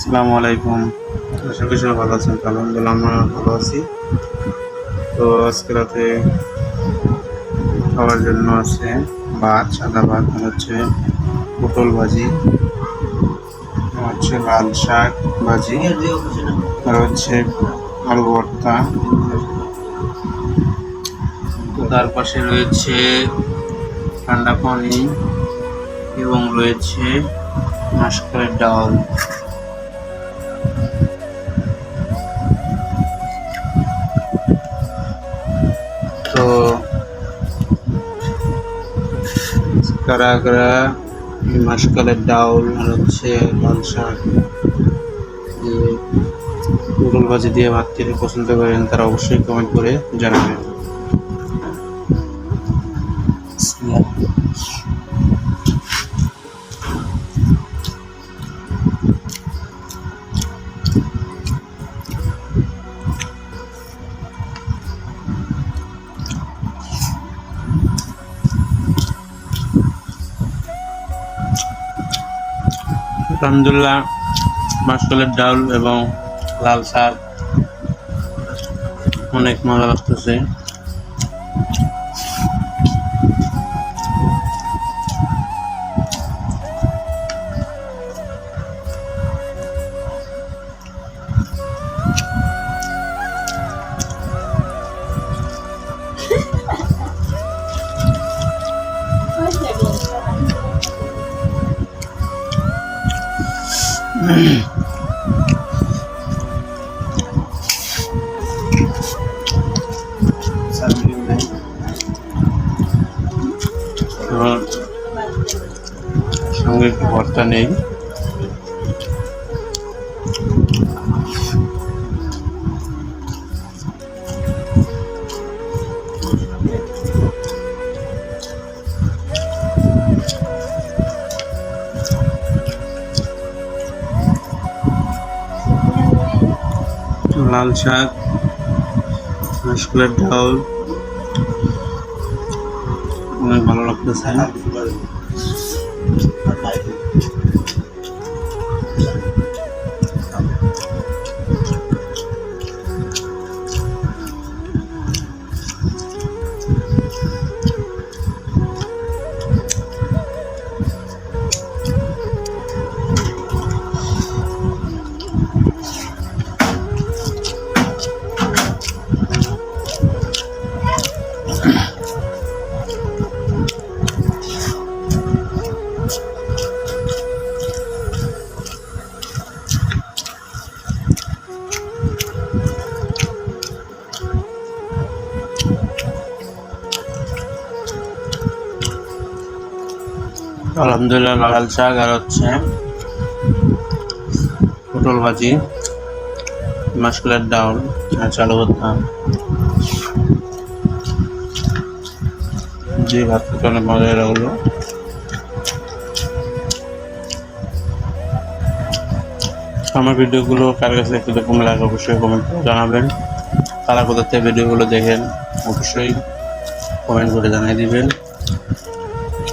আসসালামু আলাইকুম। আশা করি সবাই ভালো আছেন, আলহামদুলিল্লাহ আমরা ভালো আছি। তো আজকে রাতে খাওয়ার জন্য আছে ভাত, সাদা ভাত হচ্ছে পটল ভাজি হচ্ছে লাল শাক ভাজি, আর হচ্ছে আলু ভর্তা। তো তার পাশে রয়েছে ঠান্ডা পানি এবং রয়েছে মাসকলের ডাল। কারা কারা এই ডাউল, আর হচ্ছে লাল শাক পটল দিয়ে ভাত খেতে পছন্দ করেন, তারা অবশ্যই কমেন্ট করে জানাবেন। আলহামদুলিল্লাহ মাসকলের ডাল এবং লাল শাক অনেক মজা লাগতেছে সঙ্গে ভর্তা নেই। লাল শাক মাসকলের ডাল। অনেক ভালো লাগতেছে। আলহামদুলিল্লাহ, লাল শাক আর হচ্ছে পটল ভাজি, মাসকলের ডাউল আর চালু করতাম যে ভাত খেতে মজা লাগল আমার ভিডিওগুলো কার কাছে একটু দেখুন লাগে অবশ্যই কমেন্ট করে জানাবেন। কারা কোথা থেকে ভিডিওগুলো দেখেন, অবশ্যই কমেন্ট করে জানিয়ে দিবেন।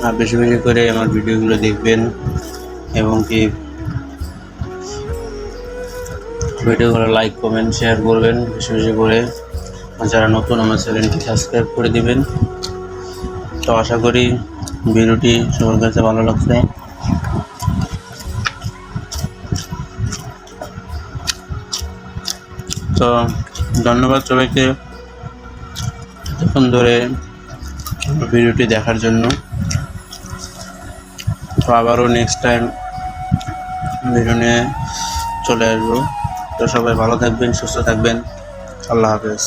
আর বেশি বেশি করে আমার ভিডিওগুলো দেখবেন এবং কি ভিডিওগুলো লাইক কমেন্ট শেয়ার করবেন, বেশি বেশি করে। যারা নতুন আমার চ্যানেলটি সাবস্ক্রাইব করে দিবেন, তো আশা করি ভিডিওটি সবার কাছে ভালো লাগছে। তো ধন্যবাদ সবাইকে এতক্ষণ ধরে ভিডিওটি দেখার জন্য। তো আবারও নেক্সট টাইম ভিডিও নিয়ে চলে আসব। তো সবাই ভালো থাকবেন, সুস্থ থাকবেন। আল্লাহ হাফেজ।